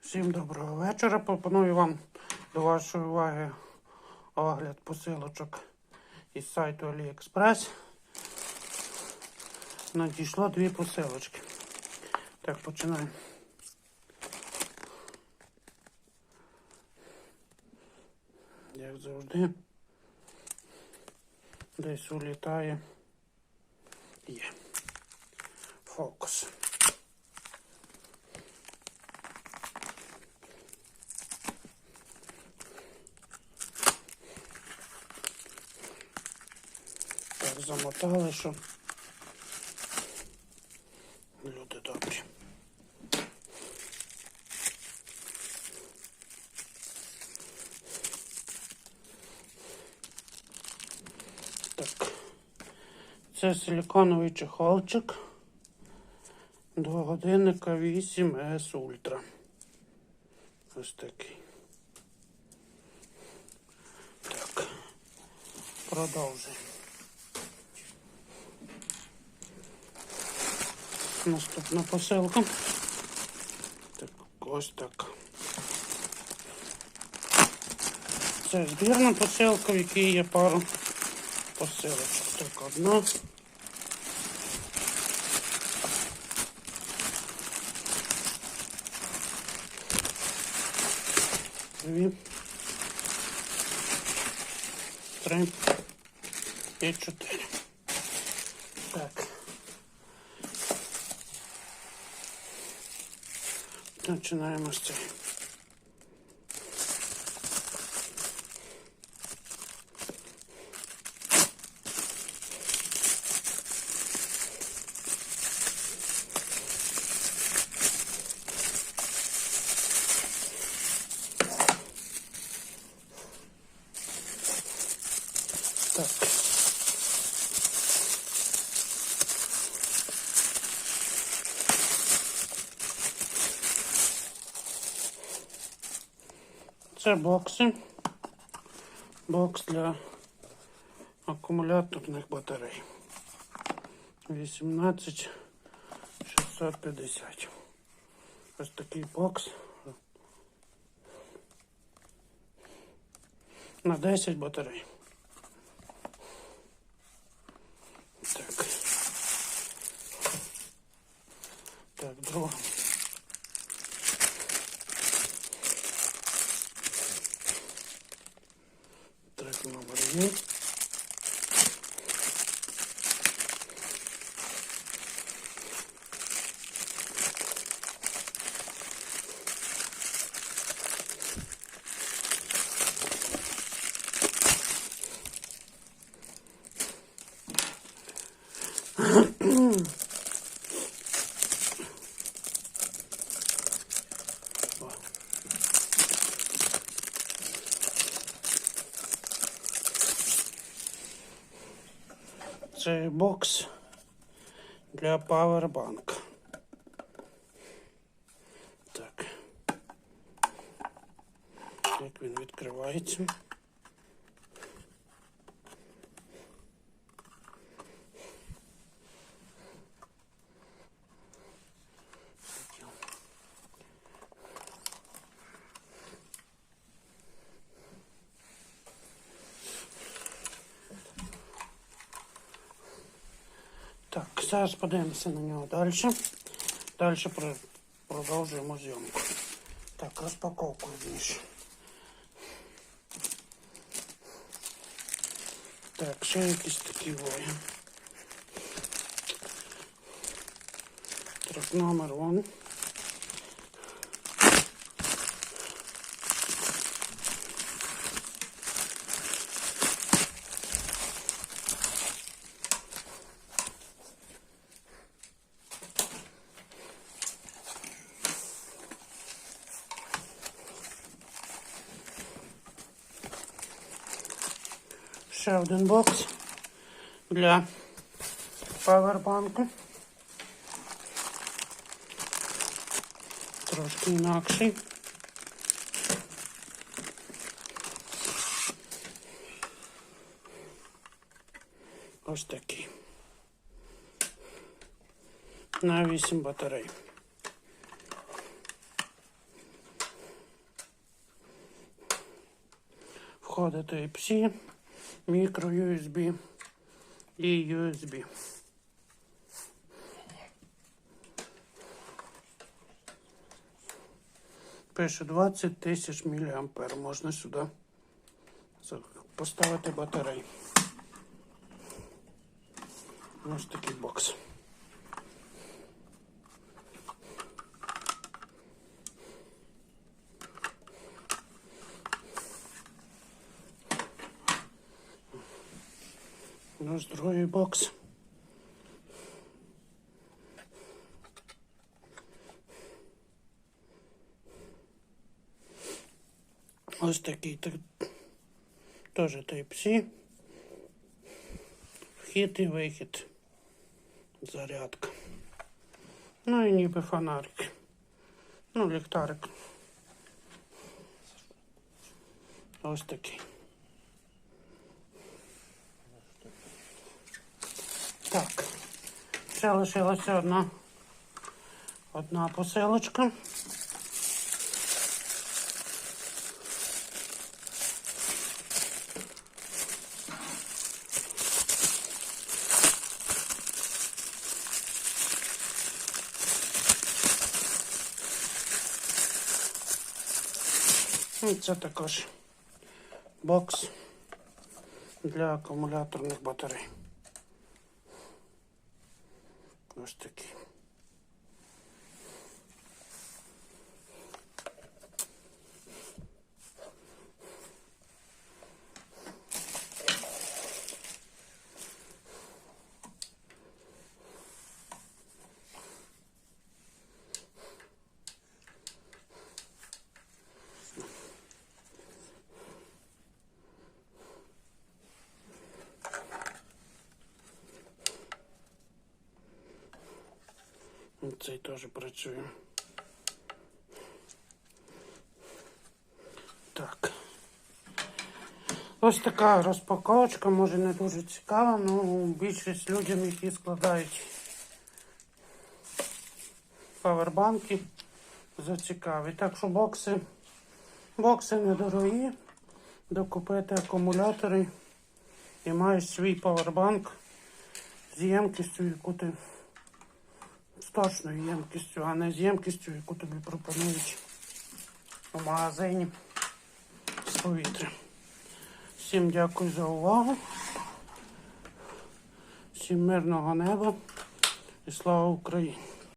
Всім доброго вечора. Пропоную вам до вашої уваги огляд посилочок із сайту AliExpress. Надійшло дві посилочки. Так, починаємо. Як завжди. Десь улітає. Є. Фокус. Так, замотали, що люди добрі. Так. Це силиконовий чехолчик до годинника 8S Ultra. Ось такий. Так. Продовжуємо. Наступна посилка. Так, ось так. Це збірна посилка, в якій є пару посилочок. Так, одна. Дві. Три. І чотири. Так. Починаємо з цієї. Це бокси. Бокс для акумуляторних батарей. 18 650. Ось такий бокс. На 10 батарей. Так. Так, друга. Номер є. Це бокс для павербанка. Так. Як він відкривається. Так, зараз подивимося на нього далі. Далі продовжуємо зйомку. Так, розпаковку вніж. Так, ще якісь такі вої. Трек номер вон. ще один бокс для павербанку. Трошки інакший. Ось такий. На 8 батарей. Входить і псі мікро USB і USB. Пише 20 тисяч міліампер. Можна сюди поставити батарею. Ось такий бокс. Ось другий бокс. Ось такий теж Type-C. Вхід і вихід. Зарядка. Ну і ніби фонарик. Ну, ліхтарик. Ось такий. Так. Ще лишилася одна, одна посилочка. І це також бокс для акумуляторних батарей. Ось такий. Цей теж працює. Так. Ось така розпаковочка, може не дуже цікава, але більшість людям, які складають павербанки, зацікавить. Так що бокси, бокси недорогі, докупити акумулятори і маєш свій павербанк з ємкістю, яку ти з точною ємкістю, а не з ємкістю, яку тобі пропонують у магазині з повітря. Всім дякую за увагу. Всім мирного неба і слава Україні!